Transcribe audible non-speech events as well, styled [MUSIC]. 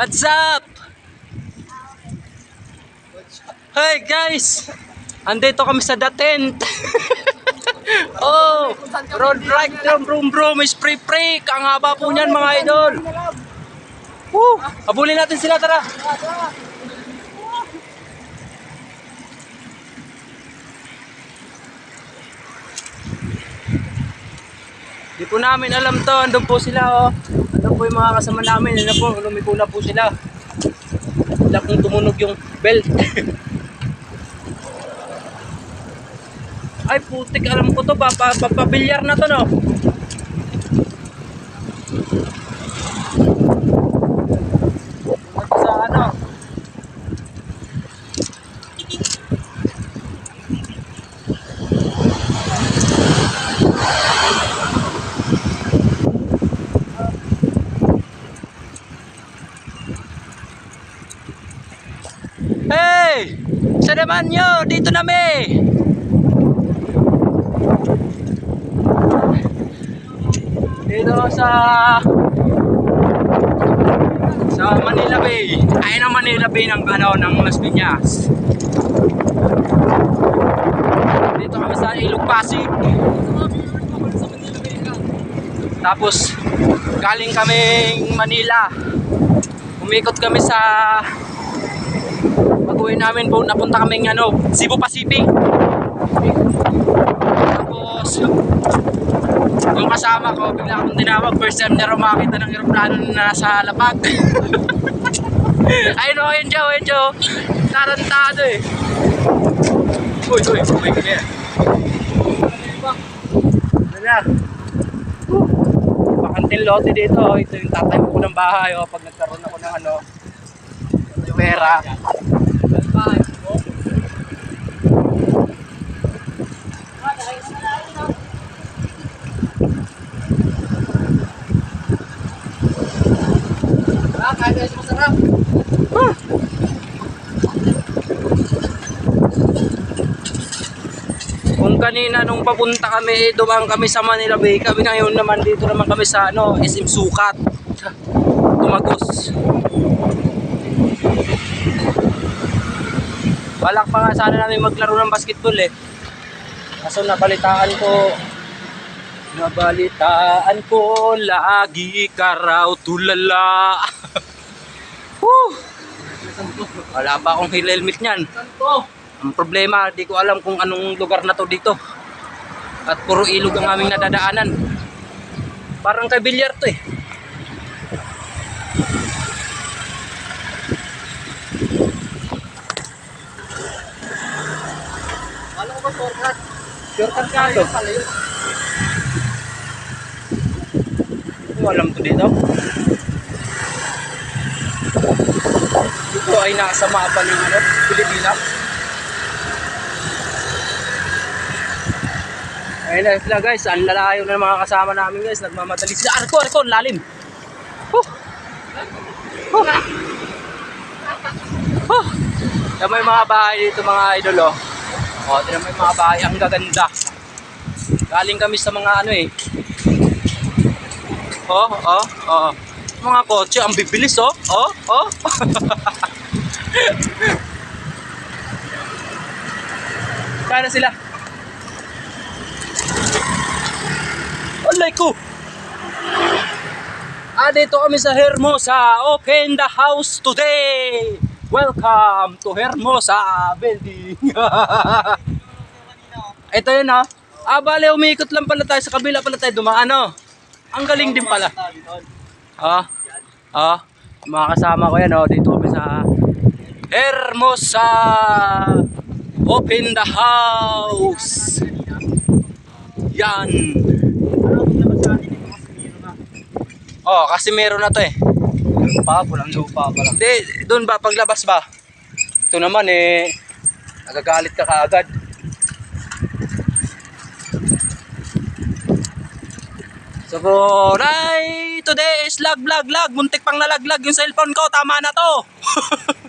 What's up? Hey guys! Andito kami sa The Tent. [LAUGHS] oh! Road ride ng brum brum spray break. Ang haba po niyan mga idol. Woo! Habulin natin sila tara. Di po namin alam to. Andun po sila oh. Andun po yung mga kasama namin. Ano po, lumiko na po sila. Wala kong tumunog yung belt. [LAUGHS] Ay putik, alam ko to. Papa, papabilyar na to no. Sa ano? Hey! Sa naman nyo, dito na me! Dito sa sa Manila Bay. Ay ang Manila Bay ng ano ng Las Piñas. Dito kami sa Ilog Pasig. Tapos galing kaming Manila. Umikot kami sa pag-uwi namin po, napunta kaming ano, Cebu Pacific. Tapos, yung kasama ko, bigla akong tinawag. First time niya rumakita ng aeroplano na nasa lapag. Ay no, yun Joe, yun Joe. Tarantado eh. Uy, uy, uy, kaya. Ano na? Bakanting lote dito. Ito yung tatayo ko ng bahay. Oh, pag nagkaroon ako ng ano, pera. Kanina nung papunta kami, dumaan kami sa Manila Bay, kami ngayon naman dito naman kami sa ano, SM Sukat. Tumagos. Balak pa nga sana namin maglaro ng basketball eh. Kaso nabalitaan ko, nabalitaan ko, lagi ka raw tulala. [LAUGHS] Woo! Wala pa akong helmet niyan. Ang problema, di ko alam kung anong lugar na to dito. At puro ilog ang aming nadadaanan. Parang kay bilyar to eh. Ano ko ba shortcut? Shortcut ka to. Pala yun. Hindi ko alam to dito. Ito ay nasa mapa ng ano, Pilipinas. Ayun na sila guys, ang lalayo na mga kasama namin guys, nagmamadali sila. Arko, arko, lalim. Huh. Huh. Huh. Yan may mga bahay dito mga idol oh. O, tignan mo yung mga bahay, ang gaganda. Galing kami sa mga ano eh. Oh, oh, oh. Mga kotse, ang bibilis oh. Oh, oh. [LAUGHS] Kaya na sila. Alay ko. Ah, dito kami sa Hermosa. Open the house today. Welcome to Hermosa Building. [LAUGHS] Ito yun ha. Ah, bale, umikot lang pala tayo sa kabila pala tayo dumaan, ano? Ang galing din pala. Ah, ah, mga kasama ko yan, oh, dito kami sa Hermosa. Open the house. Yan. Oh, kasi meron na to eh. Pa, pulang lupa pa lang. Hindi, doon ba, paglabas ba? Ito naman eh, nagagalit ka kaagad. So, right, today is lag, lag, lag. Muntik pang nalaglag yung cellphone ko. Tama na to. [LAUGHS]